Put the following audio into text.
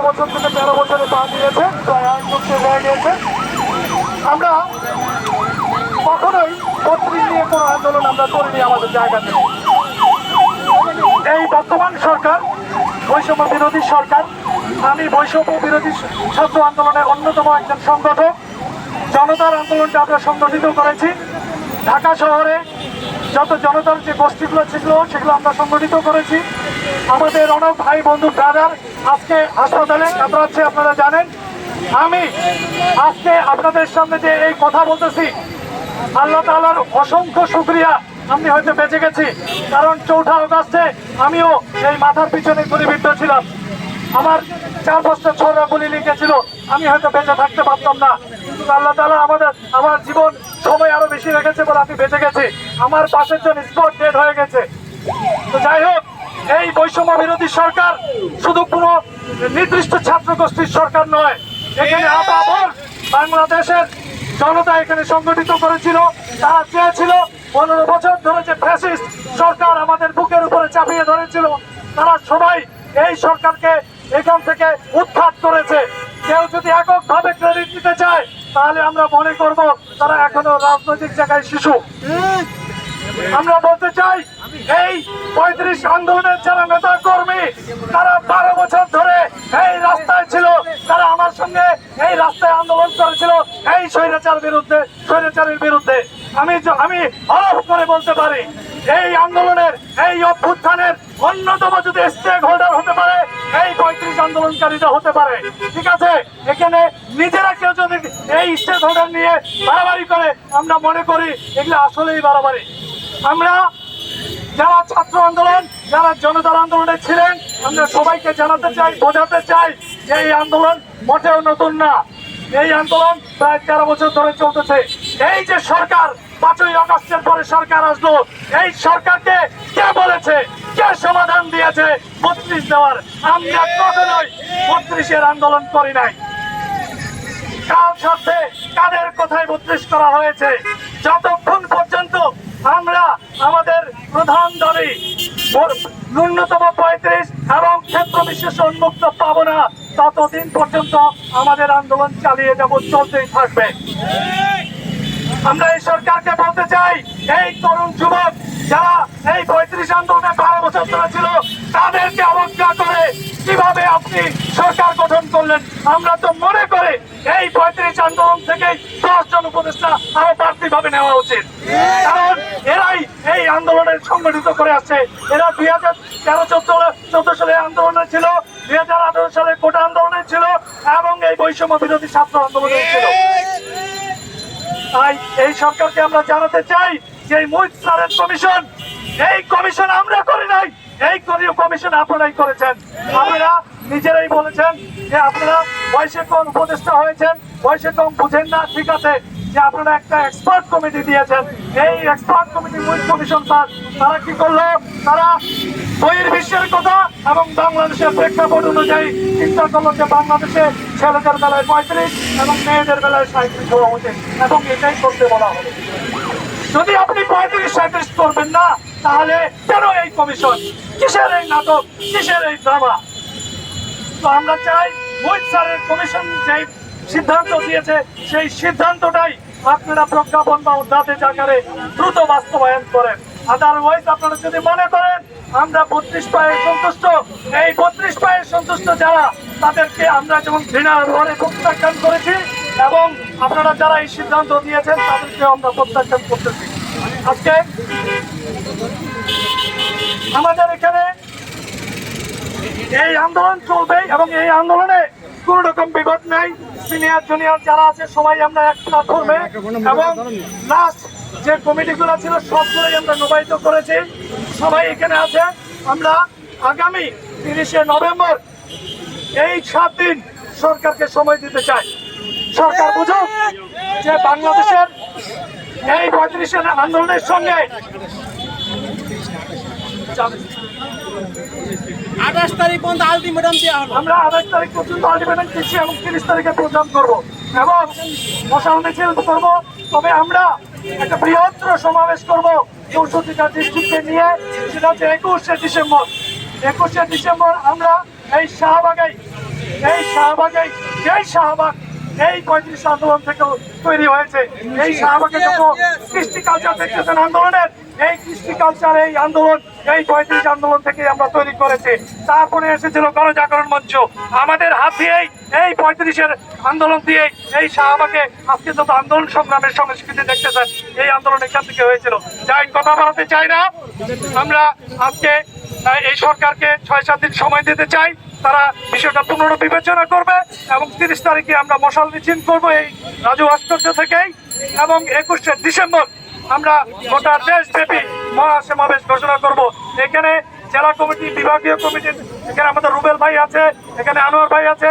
বছর থেকে তেরো বছরে পা দিয়েছে, প্রায় গিয়েছে আমরা কখনোই নিয়ে কোনো আন্দোলন আমরা করিনি আমাদের জায়গাতে। এই বর্তমান সরকার, বৈষম্য বিরোধী সরকার, আমি বৈষম্য বিরোধী ছাত্র আন্দোলনের অন্যতম একজন সংগঠক। জনতার আন্দোলনটা আমরা সংগঠিত করেছি। ঢাকা শহরে যত জনতার যে গোষ্ঠীগুলো ছিল, সেগুলো আমরা সংগঠিত করেছি। আমাদের অনেক ভাই বন্ধু ব্রাদার আজকে হাসপাতালে কাতরাচ্ছে আপনারা জানেন। আমি আজকে আপনাদের সামনে যে এই কথা বলতেছি, আল্লাহ তাআলার অসংখ্য শুক্রিয়া আমি হয়তো বেঁচে গেছি, কারণ চৌঠা অগাস্টে আমিও এই মাথার পিছনে গুলিবিদ্ধ ছিলাম। আমার চার পাঁচটা ছোড়া গুলি লিখেছিল আমি হয়তো বেঁচে থাকতে পারতাম না। কিন্তু আল্লাহ তালা আমাদের, আমার জীবন সময় আরও বেশি রেখেছে বলে আমি বেঁচে গেছি। আমার পাশের জন স্পট ডেড হয়ে গেছে। তো যাই হোক এই বৈষম্য বিরোধী সরকার শুধু কোনো নির্দিষ্ট ছাত্র গোষ্ঠীর সরকার নয়। এখানে আপামর বাংলাদেশের জনতা এখানে সংগঠিত করেছিল তারা চেয়েছিল পনেরো বছর ধরে যে ফ্যাসিস্ট সরকার আমাদের বুকের উপরে চাপিয়ে ধরেছিল তারা সবাই এই সরকারকে এখান থেকে উৎখাত করেছে। কেউ যদি এককভাবে ক্রেডিট নিতে চায় তাহলে আমরা মনে করব তারা এখনও রাজনৈতিক জায়গায় শিশু। আমরা আন্দোলনের যারা নেতা কর্মী তারা বারো বছর ধরে এই রাস্তায় ছিল। তারা আমার সঙ্গে এই রাস্তায় আন্দোলন করেছিল এই স্বৈরাচার বিরুদ্ধে, স্বৈরাচারের বিরুদ্ধে। আমি আমি হরফ করে বলতে পারি, এই আন্দোলনের, এই অভ্যুত্থানের অন্যতম যদি স্টেক হোল্ডার হতে পারে, এই পঁয়ত্রিশ আন্দোলনকারীরা হতে পারে। ঠিক আছে? এখানে নিজেরা কেউ যদি এই স্টেক হোল্ডার নিয়ে বাড়াবাড়ি করে, আমরা মনে করি এগুলো আসলেই বাড়াবাড়ি। আমরা যারা ছাত্র আন্দোলন, যারা জনতার আন্দোলনে ছিলেন, আমরা সবাইকে জানাতে চাই, বোঝাতে চাই যে এই আন্দোলন মোটেও নতুন না। এই আন্দোলন প্রায় তেরো বছর ধরে চলতেছে। এই যে সরকার, পাঁচই আগস্টের পরে সরকার আসলো, এই সরকারকে কে বলেছে, কে সমাধান দিয়েছে, বত্রিশ দেওয়ার। আমরা কখনোই বত্রিশের আন্দোলন করি নাই। কার সাথে কাদের কথায় বত্রিশ করা হয়েছে? যতক্ষণ পর্যন্ত আমরা আমাদের প্রধান দলে ন্যূনতম পঁয়ত্রিশ এবং ক্ষেত্র বিশেষ উন্মুক্ত পাবো না ততদিন পর্যন্ত আমাদের আন্দোলন চালিয়ে যাব, চলতেই থাকবে। আমরা এই সরকারকে বলতে চাই, এই তরুণ যুবক যারা এই পঁয়ত্রিশ আন্দোলনে বারো বছর ধরে ছিল, তাদেরকে অবজ্ঞা করে কীভাবে আপনি সরকার গঠন করলেন? আমরা তো মনে করে এই পঁয়ত্রিশ আন্দোলন থেকে দশ জন উপদেষ্টা আরও বাড়তি ভাবে নেওয়া উচিত। কারণ আন্দোলনের সংগঠিত করে আসছে। এরা দুই হাজার তেরো, চোদ্দ চোদ্দ সালে আন্দোলনে ছিল দুই হাজার আঠারো সালে কোটা আন্দোলনে ছিল, এবং এই বৈষম্য বিরোধী ছাত্র আন্দোলনে ছিল। তাই এই সরকারকে আমরা জানাতে চাই যে মুহিত কমিশন, এই কমিশন আমরা করি নাই, এই কমিশন আপনারাই করেছেন। আপনারা নিজেরাই বলেছেন যে আপনারা বয়সে উপদেষ্টা হয়েছেন, বয়সে কম বুঝেন না, ঠিক আছে। যে আপনারা একটা এক্সপার্ট কমিটি দিয়েছেন। এই expert committee Muhit commission sir, তারা কি করল? তারা বহির্বিশ্বের কথা এবং বাংলাদেশের প্রেক্ষাপট অনুযায়ী চিন্তা করল যে বাংলাদেশে ছেলেদের বেলায় পঁয়ত্রিশ এবং মেয়েদের বেলায় সাঁত্রিশ হওয়া উচিত এবং এটাই করতে বলা হবে যদি আপনি পঁয়ত্রিশ, সাঁত্রিশ করবেন না, তাহলে কেন এই কমিশন কিসের এই নাটক? কিসের এই ড্রামা তো আমরা চাই স্যারের কমিশন যে সিদ্ধান্ত দিয়েছে, সেই সিদ্ধান্তটাই আপনারা প্রজ্ঞাপন বা উদ্ধাতে আকারে দ্রুত বাস্তবায়ন করেন। আদারওয়াইজ আপনারা যদি মনে করেন, আমরা বত্রিশ পায়ে সন্তুষ্ট, এই বত্রিশ পায়ে সন্তুষ্ট যারা, তাদেরকে আমরা যেমন ঘৃণার ঘরে প্রত্যাখ্যান করেছি, এবং আপনারা যারা এই সিদ্ধান্ত দিয়েছেন তাদেরকে আমরা প্রত্যাখ্যান করতেছি। আজকে আমাদের এখানে এই আন্দোলন চলবে এবং এই আন্দোলনে কোন রকম বিপদ নেই। সিনিয়র জুনিয়র যারা আছে, সবাই আমরা এক প্ল্যাটফর্মে এবং লাস্ট যে কমিটিগুলো ছিল, সবগুলোই আমরা নবায়িত করেছি। সবাই এখানে আছে। আমরা আগামী তিরিশে নভেম্বর এই সাত দিন সরকারকে সময় দিতে চাই। সরকার বুঝুক যে বাংলাদেশের এই পঁয়ত্রিশের আন্দোলনের সঙ্গে আঠাশ তারিখ পর্যন্ত আলটিমেটাম দেওয়া হলো। আমরা আঠাশ তারিখ পর্যন্ত আলটিমেটাম দিচ্ছি এবং তিরিশ তারিখে প্রোগ্রাম করব। এবং মশাল মিছিল করব। তবে আমরা একটা বৃহত্তর সমাবেশ করব চৌষট্টিটা ডিস্ট্রিক্টকে নিয়ে। সেটা হচ্ছে একুশে ডিসেম্বর। একুশে ডিসেম্বর আমরা এই শাহবাগাই এই শাহবাগে যেই শাহবাগ এই পঁয়ত্রিশ আন্দোলন থেকে তৈরি হয়েছে। এই শাহবাগে যত কৃষ্টি কালচার দেখতেছেন আন্দোলনের এই কৃষ্টি কালচার এই আন্দোলন এই পঁয়ত্রিশ আন্দোলন থেকে আমরা তৈরি করেছি তারপরে এসেছিল গণজাগরণ মঞ্চ। আমাদের হাত দিয়েই এই পঁয়ত্রিশের আন্দোলন দিয়ে এই শাহবাগে আজকে যত আন্দোলন সংগ্রামের সংস্কৃতি দেখতেছেন, এই আন্দোলন এখান থেকে হয়েছিল। যাই কথা বলাতে চাই না। আমরা আজকে এই সরকারকে ছয় সাত দিন সময় দিতে চাই। তারা বিষয়টা পুনর্বিবেচনা করবে এবং তিরিশ তারিখে আমরা মশাল মিছিল করব এই রাজু ভাস্কর্য থেকেই এবং একুশে ডিসেম্বর আমরা গোটা দেশব্যাপী মহাসমাবেশ ঘোষণা করব। এখানে জেলা কমিটি, বিভাগীয় কমিটি, এখানে আমাদের রুবেল ভাই আছে, এখানে আনোয়ার ভাই আছে